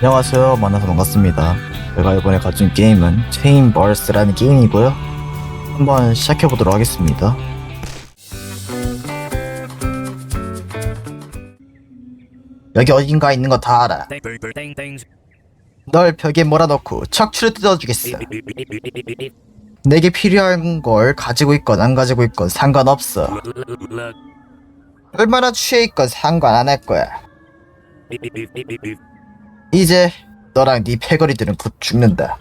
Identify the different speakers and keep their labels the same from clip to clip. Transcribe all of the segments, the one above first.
Speaker 1: 안녕하세요. 만나서 반갑습니다. 제가 이번에 가진 게임은 체인버스라는 게임이고요. 한번 시작해보도록 하겠습니다. 여기 어딘가 있는 거 다 알아. 널 벽에 몰아넣고 척추를 뜯어주겠어. 내게 필요한 걸 가지고 있건 안 가지고 있건 상관없어. 얼마나 취해 있건 상관 안 할 거야. 이제 너랑 네 패거리들은 곧 죽는다.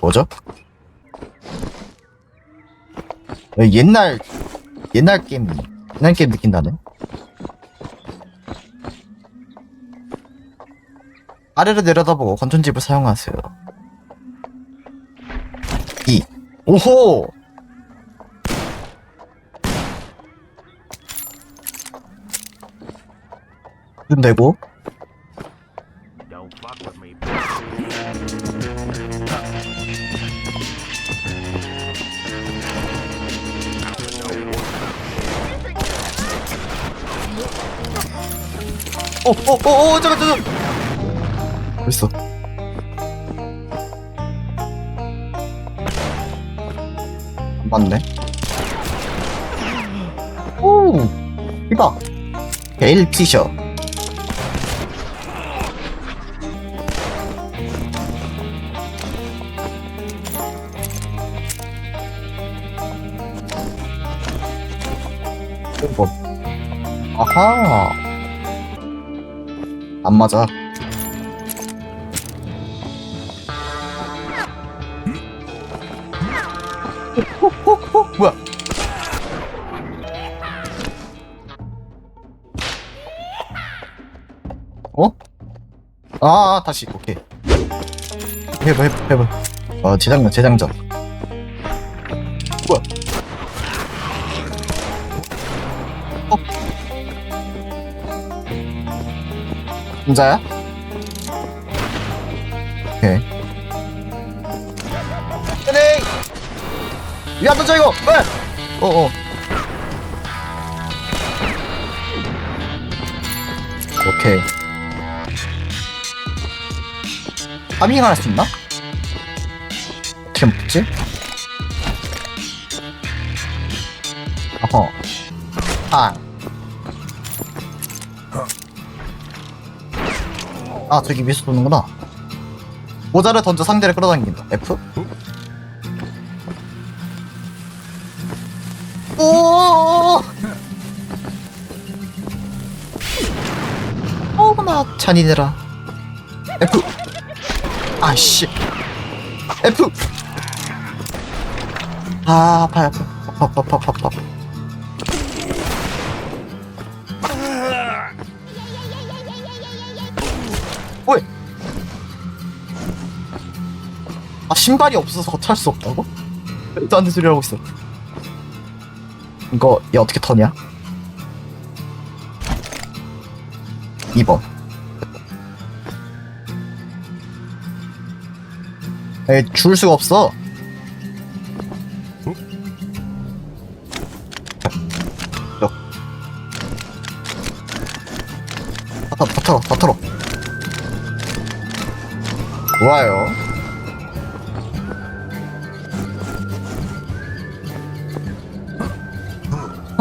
Speaker 1: 뭐죠? 어, 옛날 옛날 게임 옛날 게임 느낌 나네. 아래로 내려다보고 건전집을 사용하세요. 2. 오호! 눈 대고 어, 어, 어, 어, 잠깐, 잠깐. 안 맞네. 오, 이봐. 게일 티셔. 뭐. 아하. 안 맞아. 호, 호, 호, 뭐야? 어? 아, 다시, 오케이. 해봐, 해봐, 해봐. 어, 재장전, 재장전. 혼자야? 오케이. 그래! 야, 던져, 이거! 왜? 어 어. 오케이. 파밍을 할수 있나? 어떻게 먹지? 어허. 아. 아, 저기 위에서 도는구나. 모자를 던져 상대를 끌어당긴다. F? 오! 어머나, 잔인해라. F! 아씨. F! 아, 아파요, 아파. 아파, 아파, 아파, 아파. 아 신발이 없어서 거탈 수 없다고? 일도 안된 소리 하고 있어 이거 얘 어떻게 터냐? 2번 에줄 수가 없어 야. 다다 털어 다 털어 좋아요.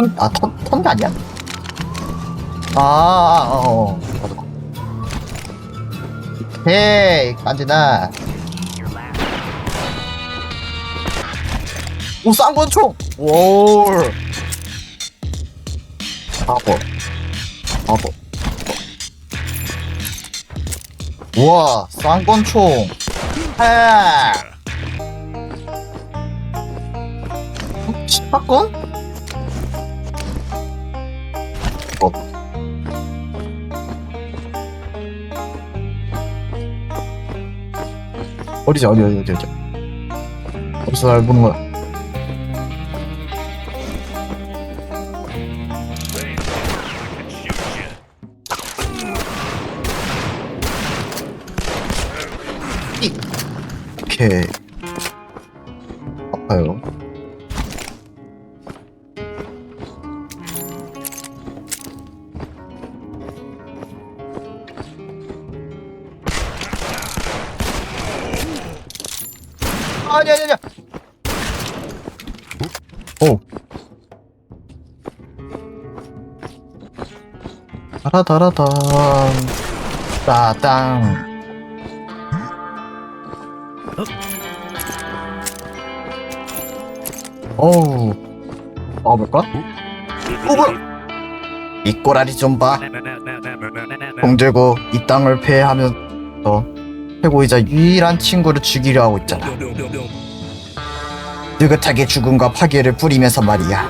Speaker 1: 턴, 아, 턴, 턴게 아니야? 아, 아, 어, 어, 맞아. 오케이, 깐지나. 오, 쌍권총! 오 바보. 바보. 우와, 쌍권총. 해. 샷건? 어. 어디지 어디 어디 어디 어디 어디서 날 보는 거야? 이. 오케이 아파요 다라다라다 따땅 어우. 먹어볼까? 이 꼬라리 좀봐. 공 들고 이 땅을 패하면 서 최고이자 유일한 친구를 죽이려 하고 있잖아. 느긋하게 죽음과 파괴를 뿌리면서 말이야.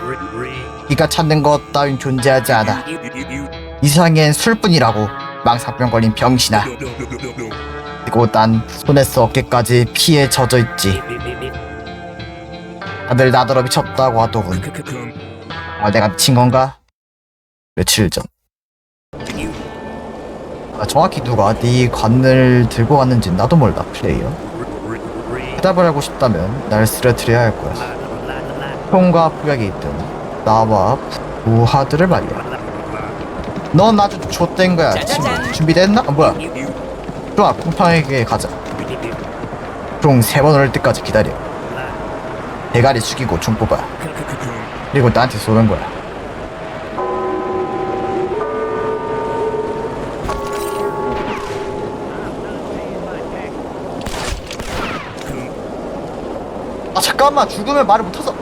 Speaker 1: 네가 찾는 것 따윈 존재하지 않아 이상엔 술뿐이라고 망상병 걸린 병신아. 그리고 난 손에서 어깨까지 피에 젖어 있지. 다들 나더러 미쳤다고 하더군. 아 내가 미친 건가? 며칠 전. 아, 정확히 누가 네 관을 들고 갔는지 나도 몰라 플레이어. 대답을 하고 싶다면 날 쓰러뜨려야 할 거야. 총과 폭약이 있든 나와 부하들을 말이야 넌 아주 좆된 거야 친구 준비됐나? 아, 뭐야? 좋아 쿠팡에게 가자. 총세 번올 때까지 기다려. 대가리 숙이고 총 뽑아. 그리고 나한테 쏘는 거야. 아 잠깐만. 죽으면 말을 못해서.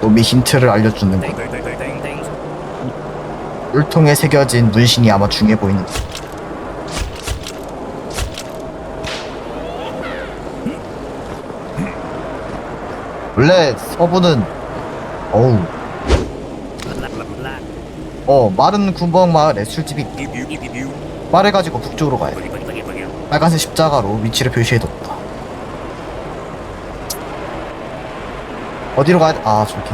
Speaker 1: 놈이 힌트를 알려주는 거야 물통에 새겨진 문신이 아마 중요해 보이는데. 원래 서부는 어우. 어 마른 군방 마을에 술집이 말을 가지고 북쪽으로 가야 돼. 빨간색 십자가로 위치를 표시해뒀다. 어디로 가야 돼? 아 저기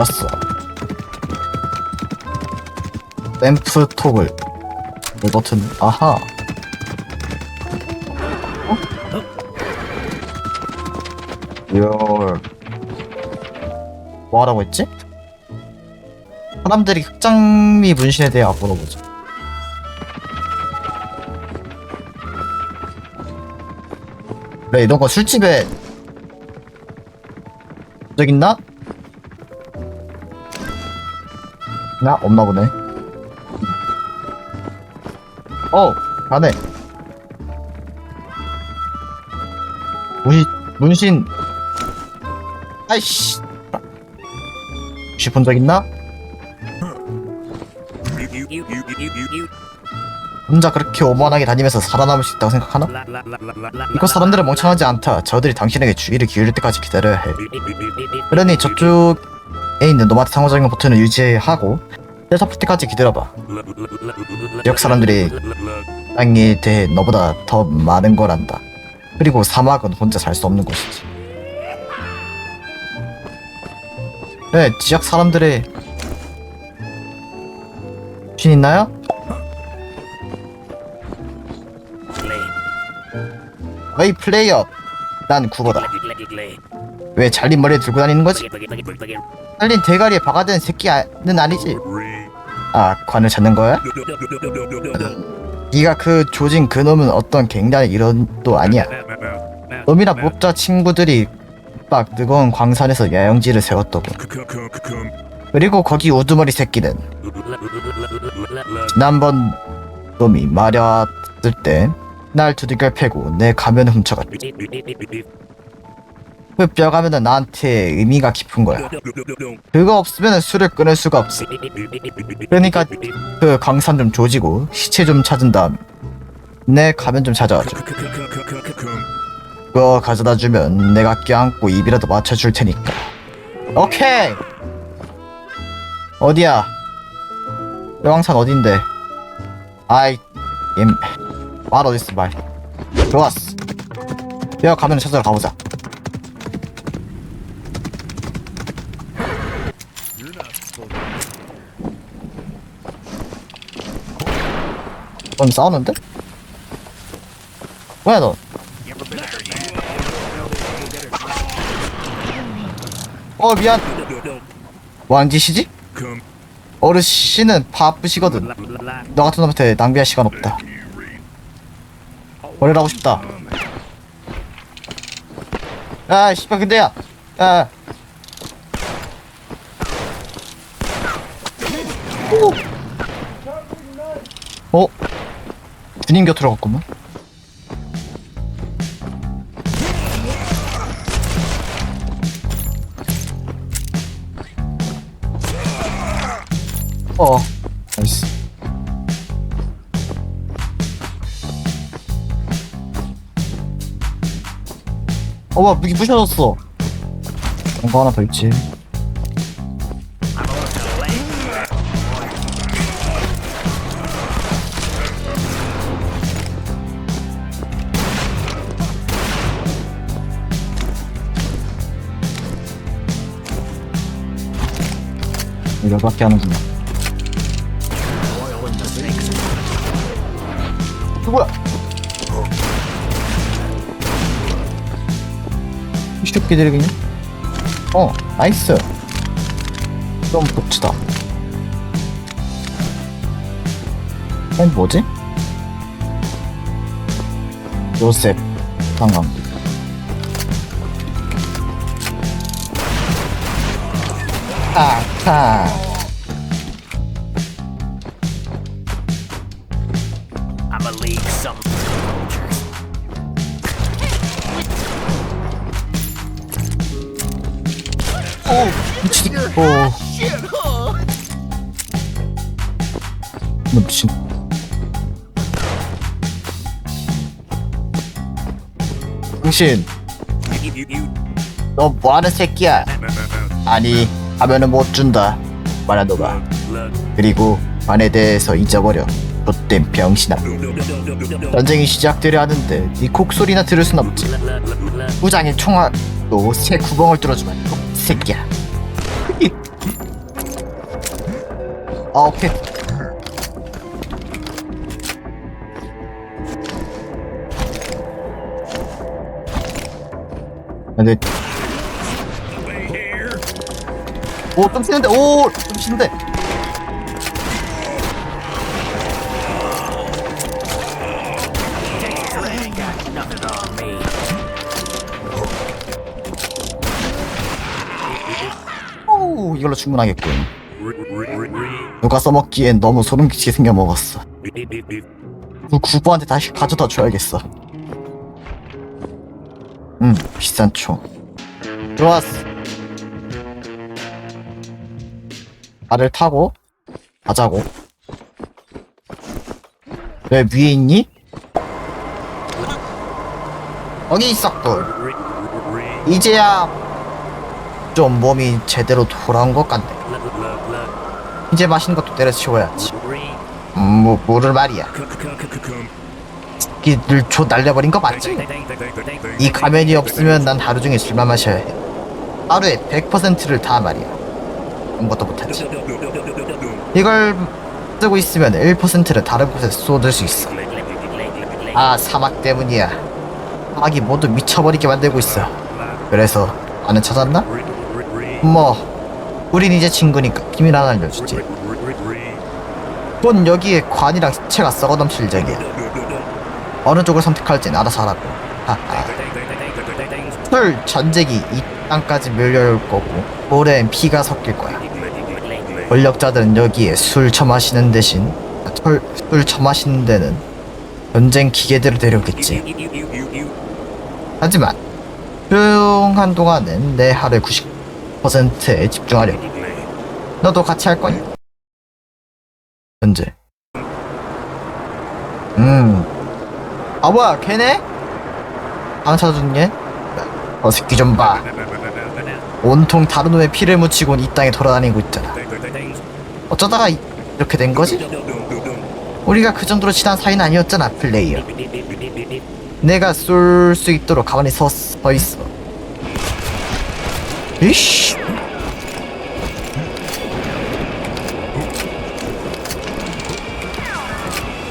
Speaker 1: 왔어 램프 톱을 이 버튼 아하 어? 열 뭐하라고 했지? 사람들이 흑장미 문신에 대해 물어보죠 그래 이런 거 술집에 적 있나? 나 없나 보네. 어, 가네. 문신, 문신. 아이씨. 혹시 본적 있나? 혼자 그렇게 오만하게 다니면서 살아남을 수 있다고 생각하나? 이거 사람들은 멍청하지 않다. 저들이 당신에게 주의를 기울일 때까지 기다려야 해. 그러니 저쪽 에 있는 노마트 상호작용 버튼을 유지하고 델타 풀 때까지 기다려봐. 지역 사람들이 땅에 대해 너보다 더 많은 걸 안다. 그리고 사막은 혼자 살 수 없는 곳이지. 네, 지역 사람들의 신 있나요? 어이 플레이어 난 국어다 왜 잘린 머리에 들고 다니는 거지? 잘린 대가리에 박아든 새끼는 아니지 아 관을 찾는 거야? 네가 그 조진 그놈은 어떤 갱단의 일원도 아니야 놈이나 무법자 친구들이 막 뜨거운 광산에서 야영지를 세웠더군 그리고 거기 우두머리 새끼는 지난번 놈이 마려웠을 때 날 두들겨 패고 내 가면을 훔쳐갔지 그 뼈가 면은 나한테 의미가 깊은 거야. 그거 없으면 술을 끊을 수가 없어. 그러니까 그 광산 좀 조지고 시체 좀 찾은 다음 내 가면 좀 찾아와줘. 그거 가져다 주면 내가 껴안고 입이라도 맞춰줄 테니까. 오케이! 어디야? 여왕산 어딘데? 아이 임. 말 어딨어 말. 좋았어. 뼈 가면 찾으러 가보자 넌 싸우는데? 뭐야 너? 어 미안 뭐한 짓이지? 어르신은 바쁘시거든 너 같은 놈한테 낭비할 시간 없다 버리라고 싶다. 아, 씨발, 근데 야. 아. 오. 어? 주님 곁으로 갔구만. 어, 나이스. 어, 와, 무기 부셔졌어. 거 하나 더 있지. 열받게 하는구나. 누구야? 이 새끼들이 그냥? 어, 나이스. 좀 봅시다. 어, 뭐지? 요셉 상관 아하.
Speaker 2: I'ma leave some soldiers.
Speaker 1: 오, 미친. 오. 너 미친. 당신. 너 뭐하는 새끼야? 아니, 하면은 못 준다.
Speaker 2: Look.
Speaker 1: 그리고 반에 대해서 잊어버려. 좆된 병신아. 전쟁이 시작되려 하는데 네 곡소리나 들을 순 없지. 부장의 총알로 새 구멍을 뚫어주마. 이 새끼야. 아 오케이. 근데 오좀 치는데 오좀 치는데. 오 이걸로 충분하겠군. 누가 써먹기엔 너무 소름 끼치게 생겨 먹었어.
Speaker 2: re- re- re-
Speaker 1: 그 구부한테 다시 가져다 줘야겠어. 음, 비싼 총. 좋았어. 발을 타고 가자고. 왜 위에 있니? 있었군.
Speaker 2: re- re-
Speaker 1: 이제야 좀 몸이 제대로 돌아온 것 같네. 이제 마시는 것도 때려치워야지. 음, 뭐, 뭐를 말이야.
Speaker 2: c- c- c- c- c-
Speaker 1: 끼들 줘 날려버린 거 맞지? 이 가면이 없으면 난 하루 종일 술만 마셔야 해. 하루에 100%를 다 말이야. 아무것도 못하지. 이걸 쓰고 있으면 1%를 다른 곳에 쏟을 수 있어. 아, 사막 때문이야. 사막이 모두 미쳐버리게 만들고 있어. 그래서 나는 찾았나? 뭐, 우린 이제 친구니까 비밀 하나 알려주지. 넌 여기에 관이랑 시체가 썩어 넘칠 적이야. 어느 쪽을 선택할진 알아서 하라고. 하하. 술 전쟁이 이 땅까지 밀려올 거고 모래엔 피가 섞일 거야. 권력자들은 여기에 술 처마시는 대신 술, 술 처마시는 데는 전쟁 기계들을 데려오겠지. 하지만 조용한 동안은 내 하루의 90%에 집중하려고. 너도 같이 할 거냐? 언제? 음. 아 뭐야 걔네? 안 찾아줬니? 어 새끼 좀 봐. 온통 다른 놈의 피를 묻히곤 이 땅에 돌아다니고 있잖아. 어쩌다가 이- 이렇게 된 거지? 우리가 그 정도로 친한 사이는 아니었잖아, 플레이어. 내가 쏠 수 있도록 가만히 서, 서 있어. 이씨.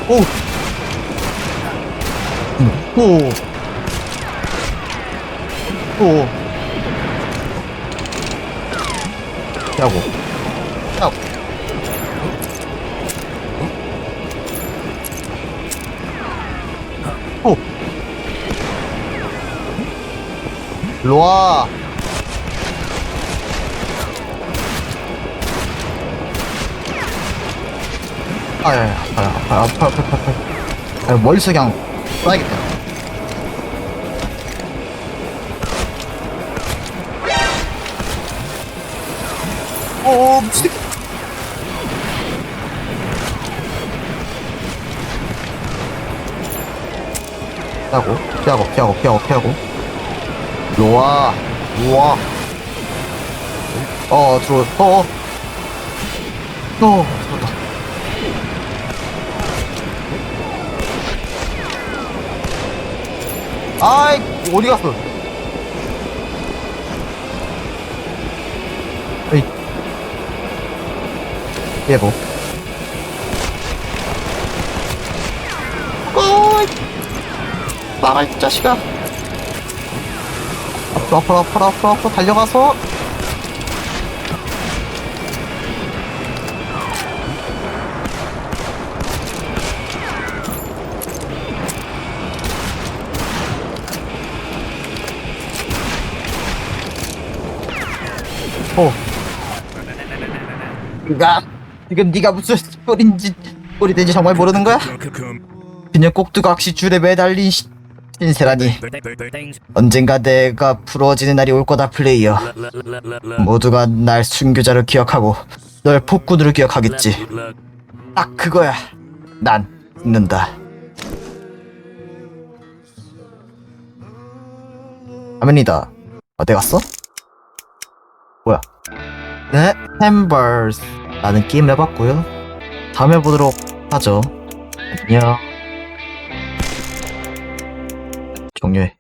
Speaker 1: 오. 오. 오. 피하고. 피하고. 오. 로아. 아야, 아파요, 아파요, 아파요, 아파요, 아파요. 멀리서 그냥 쏴야겠다. 미친 피하고 피하고 피하고 피하고 피하고. 로아 로아. 어 들어 어어. 어 들어왔다. 아이 어디 갔어 얘뭐 어이 나가 이 자식아. 앞으로 앞으로 앞으로 앞으로 앞으로 달려가서. 어. 가 지금 네가 무슨 꼴인지 꼴이 정말 모르는 거야? 그냥 꼭두각시 줄에 매달린 시- 신세라니. 언젠가 내가 부러지는 날이 올 거다 플레이어. 모두가 날 순교자로 기억하고 널 폭군으로 기억하겠지. 딱 그거야 난 믿는다 화면이다 어디 갔어? 뭐야 네 햄버스 라는 게임을 해봤고요. 다음에 보도록 하죠. 안녕. 종료해